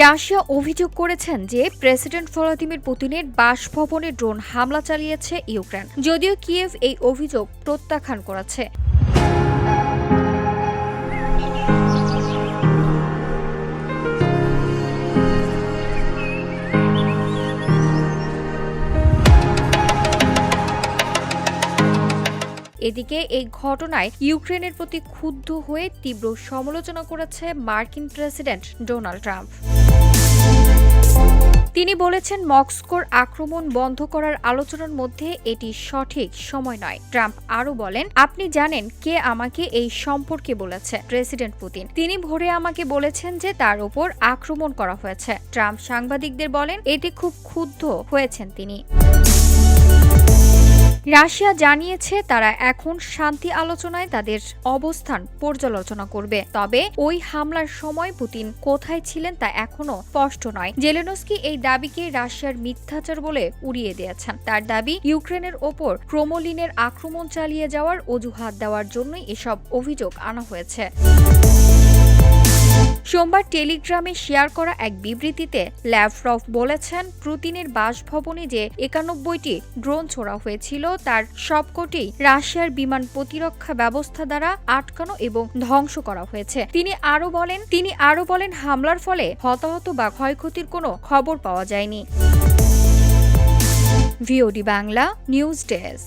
Russia অভিযোগ করেছেন যে প্রেসিডেন্ট ভলাদিমির পুতিনের বাসভবনে ড্রোন হামলা চালিয়েছে ইউক্রেন। যদিও কিয়েভ এই অভিযোগ প্রত্যাখ্যান করেছে। এদিকে এই ঘটনায় ইউক্রেনের প্রতি ক্ষুব্ধ হয়ে তীব্র সমালোচনা করেছে মার্কিন প্রেসিডেন্ট ডোনাল্ড ট্রাম্প। তিনি বলেছেন, মস্কোর আক্রমণ বন্ধ করার আলোচনার মধ্যে এটি সঠিক সময় নয়। ট্রাম্প আরও বলেন, আপনি জানেন কে আমাকে এই সম্পর্কে বলেছে, প্রেসিডেন্ট পুতিন। তিনি ভোরে আমাকে বলেছেন যে তার উপর আক্রমণ করা হয়েছে। ট্রাম্প সাংবাদিকদের বলেন, এটি খুব ক্ষুব্ধ হয়েছেন তিনি। রাশিয়া জানিয়েছে তারা এখন শান্তি আলোচনায় তাদের অবস্থান পর্যালোচনা করবে। তবে ওই হামলার সময় পুতিন কোথায় ছিলেন তা এখনও স্পষ্ট নয়। জেলেনস্কি এই দাবিকে রাশিয়ার মিথ্যাচার বলে উড়িয়ে দিয়েছেন। তার দাবি, ইউক্রেনের ওপর ক্রোমলিনের আক্রমণ চালিয়ে যাওয়ার অজুহাত দেওয়ার জন্যই এসব অভিযোগ আনা হয়েছে। সোমবার টেলিগ্রামে শেয়ার করা এক বিবৃতিতে ল্যাভরভ বলেছেন, পুতিনের বাসভবনে যে একানব্বইটি ড্রোন ছোড়া হয়েছিল, তার সবকটি রাশিয়ার বিমান প্রতিরক্ষা ব্যবস্থা দ্বারা আটকানো এবং ধ্বংস করা হয়েছে। তিনি আরও বলেন, তিনি আরও বলেন, হামলার ফলে হতাহত বা ক্ষয়ক্ষতির কোনো খবর পাওয়া যায়নি। VOD Bangla, news desk.